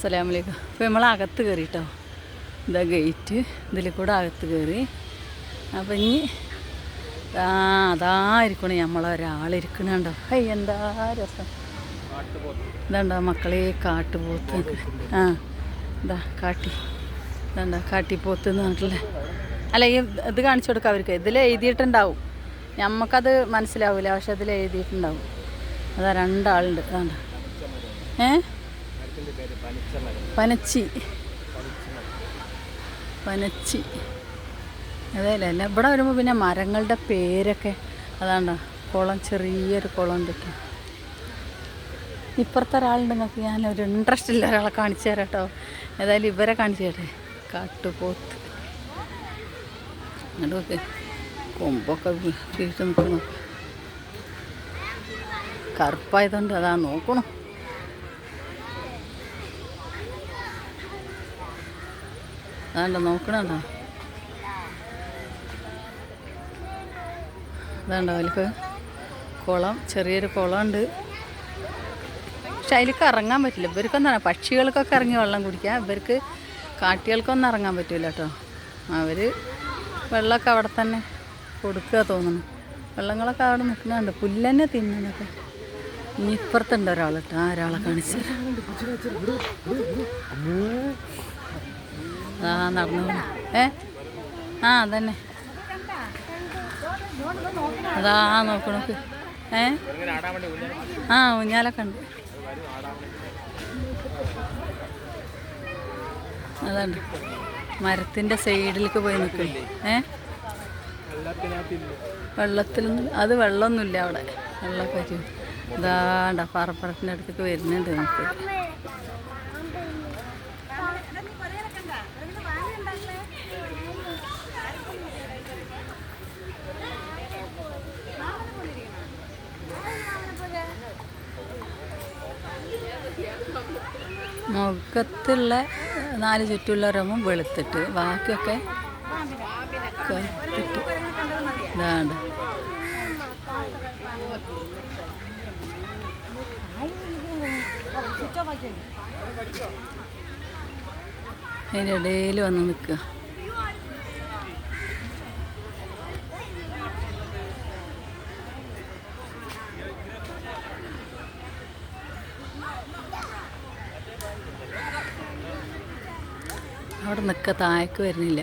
അസ്സലാമലൈക്കും. അപ്പോൾ നമ്മൾ അകത്ത് കയറി കേട്ടോ ഇതാ ഗേറ്റ്. ഇതിൽ കൂടെ അകത്ത് കയറി അപ്പം ഇനി ആ അതായിരിക്കണം നമ്മളൊരാളിരിക്കണുണ്ടോ ഹൈ എന്താ രസം? ഇതാണ്ടോ മക്കളെ കാട്ടുപോത്ത്. ആ ഇതാ കാട്ടി. ഇതാണ്ടോ കാട്ടിപ്പോത്ത് എന്ന് പറഞ്ഞിട്ടില്ലേ അല്ല ഈ ഇത് കാണിച്ചു കൊടുക്കാം അവർക്ക്. ഇതിൽ എഴുതിയിട്ടുണ്ടാവും. നമുക്കത് മനസ്സിലാവില്ല പക്ഷെ അതിൽ എഴുതിയിട്ടുണ്ടാവും. അതാ രണ്ടാളുണ്ട്. അതാണ്ട ഏ? പനച്ചി. പനച്ചി. അതേല്ലേ? അല്ല ഇവിടെ വരുമ്പോൾ പിന്നെ മരങ്ങളുടെ പേരൊക്കെ അതാണ്ട കുളം ചെറിയൊരു കുളം എന്തൊക്കെ ഇപ്പുറത്തെ ഒരാളുണ്ട് നമുക്ക് ഞാൻ ഒരു ഇൻട്രസ്റ്റ് ഇല്ല ഒരാളെ കാണിച്ചു തരാം കേട്ടോ. ഏതായാലും ഇവരെ കാണിച്ചു തരട്ടെ. കാട്ടുപോത്ത്. അങ്ങോട്ട് നോക്ക്. കൊമ്പൊക്കെ വീട്ട് നിൽക്കുന്നു. കറുപ്പായതുകൊണ്ട് അതാ നോക്കണം. അതാണ്ടോ നോക്കണണ്ട അതാണ്ടോ അവർക്ക് കുളം ചെറിയൊരു കുളമുണ്ട്. പക്ഷെ അതിലേക്ക് ഇറങ്ങാൻ പറ്റില്ല. ഇവർക്കൊന്നും പക്ഷികൾക്കൊക്കെ ഇറങ്ങി വെള്ളം കുടിക്കാം ഇവർക്ക് കാട്ടികൾക്കൊന്നും ഇറങ്ങാൻ പറ്റില്ല കേട്ടോ. അവർ വെള്ളമൊക്കെ അവിടെ തന്നെ കൊടുക്കുക തോന്നുന്നു. വെള്ളങ്ങളൊക്കെ അവിടെ നിൽക്കുന്നുണ്ട്. പുല്ലന്നെ തിന്നുന്നൊക്കെ. ഇനി ഇപ്പുറത്തുണ്ട് ഒരാൾ കേട്ടോ. ആ ഒരാളെ കാണിച്ചു നടന്നു. ഏ? ആ അതന്നെ. അതാ നോക്ക് നോക്ക്. ഏ? ആ ഊഞ്ഞാലൊക്കെ ഉണ്ട്. അതാണ് മരത്തിന്റെ സൈഡിലേക്ക് പോയി നിൽക്കും ഏ? വെള്ളത്തിലൊന്നും അത് വെള്ളമൊന്നുമില്ല അവിടെ. വെള്ളമൊക്കെ ഇതാണ്ട പാറപ്പുറത്തിന്റെ അടുത്തേക്ക് വരുന്നുണ്ട് നമുക്ക്. മുഖത്തുള്ള നാല് ചുറ്റുള്ള റമും വെളുത്തിട്ട് ബാക്കിയൊക്കെ കറുത്തിട്ട്. അതിന്റെ ഇടയിൽ വന്ന് നിൽക്കുക. അവിടെ നിൽക്കുക താഴേക്ക് വരുന്നില്ല.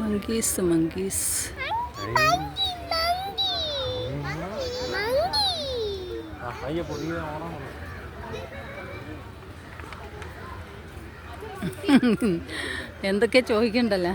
Monkeys monkeys. അയ്യ ഓണം എന്തൊക്കെ ചോദിക്കണ്ടല്ലോ?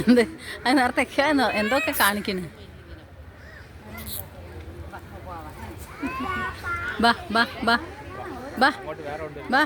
എന്ത്? അത് നേരത്തെ എന്തൊക്കെ കാണിക്കണ്? ബാ ബാ ബാ ബാ. വേറെ ഉണ്ട്. ബാ.